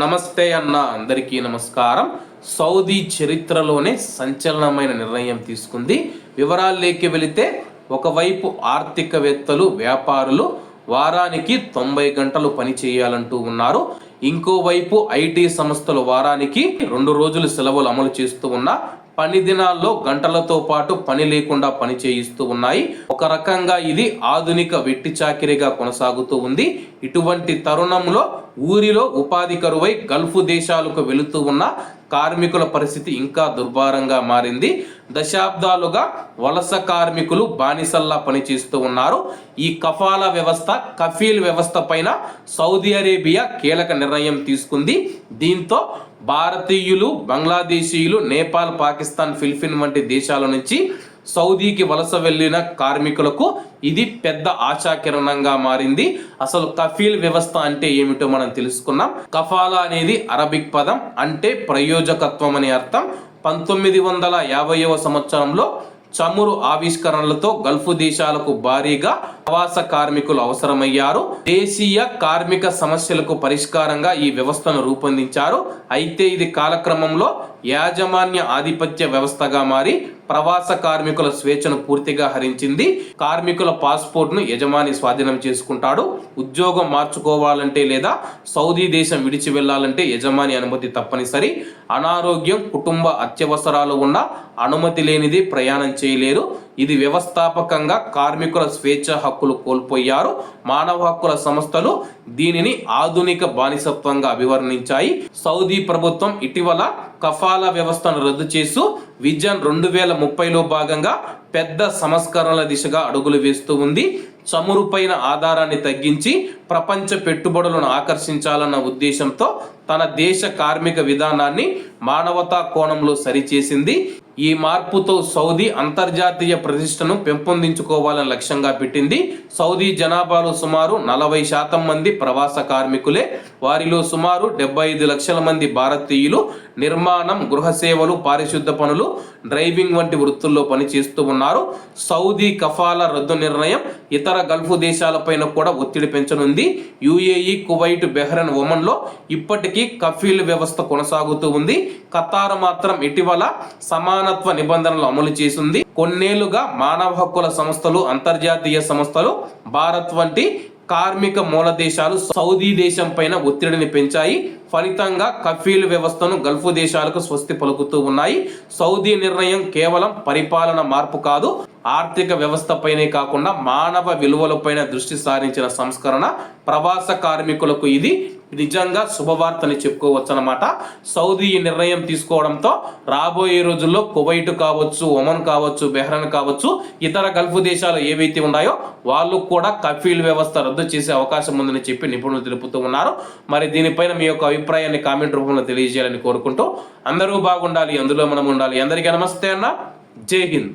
నమస్తే అన్న అందరికీ నమస్కారం. సౌదీ చరిత్రలోనే సంచలనమైన నిర్ణయం తీసుకుంది. వివరాల్లోకి వెళితే ఒకవైపు ఆర్థికవేత్తలు వ్యాపారులు వారానికి తొంభై గంటలు పని చేయాలంటూ ఉన్నారు. ఇంకోవైపు ఐటీ సంస్థలు వారానికి రెండు రోజులు సెలవులు అమలు చేస్తూ ఉన్నా పని దినాల్లో గంటలతో పాటు పని లేకుండా పని చేయిస్తూ ఉన్నాయి. ఒక రకంగా ఇది ఆధునిక వెట్టి చాకిరిగా కొనసాగుతూ ఉంది. ఇటువంటి తరుణంలో ఊరిలో ఉపాధి కరువై గల్ఫ్ దేశాలకు వెళుతూ ఉన్న కార్మికుల పరిస్థితి ఇంకా దుర్భారంగా మారింది. దశాబ్దాలుగా వలస కార్మికులు బానిసల్లా పనిచేస్తూ ఉన్నారు. ఈ కఫాలా వ్యవస్థ కఫీల్ వ్యవస్థ పైన సౌదీ అరేబియా కీలక నిర్ణయం తీసుకుంది. దీంతో భారతీయులు బంగ్లాదేశీయులు నేపాల్ పాకిస్తాన్ ఫిలిపిన్ వంటి దేశాల నుంచి సౌదీకి వలస వెళ్ళిన కార్మికులకు ఇది పెద్ద ఆశాకిరణంగా మారింది. అసలు కఫీల్ వ్యవస్థ అంటే ఏమిటో మనం తెలుసుకున్నాం. కఫాలా అనేది అరబిక్ పదం అంటే ప్రయోజకత్వం అని అర్థం. పంతొమ్మిది వందల యాభైవ సంవత్సరంలో చమురు ఆవిష్కరణలతో గల్ఫ్ దేశాలకు భారీగా ప్రవాస కార్మికులు అవసరమయ్యారు. దేశీయ కార్మిక సమస్యలకు పరిష్కారంగా ఈ వ్యవస్థను రూపొందించారు. అయితే ఇది కాలక్రమంలో యాజమాన్య ఆధిపత్య వ్యవస్థగా మారి ప్రవాస కార్మికుల స్వేచ్ఛను పూర్తిగా హరించింది. కార్మికుల పాస్పోర్ట్ను యజమాని స్వాధీనం చేసుకుంటాడు. ఉద్యోగం మార్చుకోవాలంటే లేదా సౌదీ దేశం విడిచి వెళ్ళాలంటే యజమాని అనుమతి తప్పనిసరి. అనారోగ్యం కుటుంబ అత్యవసరాలు ఉన్న అనుమతి లేనిది ప్రయాణం చేయలేరు. ఇది వ్యవస్థాపకంగా కార్మికుల స్వేచ్ఛ హక్కులు కోల్పోయారు. మానవ హక్కుల సంస్థలు దీనిని ఆధునిక బానిసత్వంగా అభివర్ణించాయి. సౌదీ ప్రభుత్వం ఇటీవల కఫాలా వ్యవస్థను రద్దు చేస్తూ విజన్ రెండు వేల ముప్పైలో భాగంగా పెద్ద సంస్కరణల దిశగా అడుగులు వేస్తూ ఉంది. చమురు పైన ఆధారాన్ని తగ్గించి ప్రపంచ పెట్టుబడులను ఆకర్షించాలన్న ఉద్దేశంతో తన దేశ కార్మిక విధానాన్ని మానవతా కోణంలో సరిచేసింది. ఈ మార్పుతో సౌదీ అంతర్జాతీయ ప్రతిష్టను పెంపొందించుకోవాలని లక్ష్యంగా పెట్టింది. సౌదీ జనాభాలో సుమారు నలభై శాతం మంది ప్రవాస కార్మికులే. వారిలో సుమారు డెబ్బై ఐదు లక్షల మంది భారతీయులు నిర్మాణం గృహ సేవలు పారిశుద్ధ పనులు డ్రైవింగ్ వంటి వృత్తుల్లో పనిచేస్తూ ఉన్నారు. సౌదీ కఫాల రద్దు నిర్ణయం ఇతర గల్ఫ్ దేశాలపైన కూడా ఒత్తిడి పెంచనుంది. యుఏఈ కువైట్ బెహ్రన్ ఒమన్లో ఇప్పటికీ కఫీల్ వ్యవస్థ కొనసాగుతూ ఉంది. ఖతార్ మాత్రం ఇటీవల సమా సమానత్వ నిబంధనలు అమలు చేసింది. కొన్నేళ్ళుగా మానవ హక్కుల సంస్థలు అంతర్జాతీయ సంస్థలు భారత్ వంటి కార్మిక మూల దేశాలు సౌదీ దేశం పైన ఒత్తిడిని పెంచాయి. ఫలితంగా కఫీల్ వ్యవస్థను గల్ఫ్ దేశాలకు స్వస్తి పలుకుతూ ఉన్నాయి. సౌదీ నిర్ణయం కేవలం పరిపాలన మార్పు కాదు ఆర్థిక వ్యవస్థపైనే కాకుండా మానవ విలువలపైన దృష్టి సారించిన సంస్కరణ. ప్రవాస కార్మికులకు ఇది నిజంగా శుభవార్తని చెప్పుకోవచ్చు అనమాట సౌదీ ఈ నిర్ణయం తీసుకోవడంతో రాబోయే రోజుల్లో కువైట్ కావచ్చు ఒమన్ కావచ్చు బెహ్రన్ కావచ్చు ఇతర గల్ఫ్ దేశాలు ఏవైతే ఉన్నాయో వాళ్ళు కూడా కఫీల్ వ్యవస్థ రద్దు చేసే అవకాశం ఉందని చెప్పి నిపుణులు తెలుపుతూ ఉన్నారు. మరి దీనిపైన మీ యొక్క అభిప్రాయాన్ని కామెంట్ రూపంలో తెలియజేయాలని కోరుకుంటూ అందరూ బాగుండాలి అందులో మనం ఉండాలి. అందరికీ నమస్తే అన్న. జై హింద్.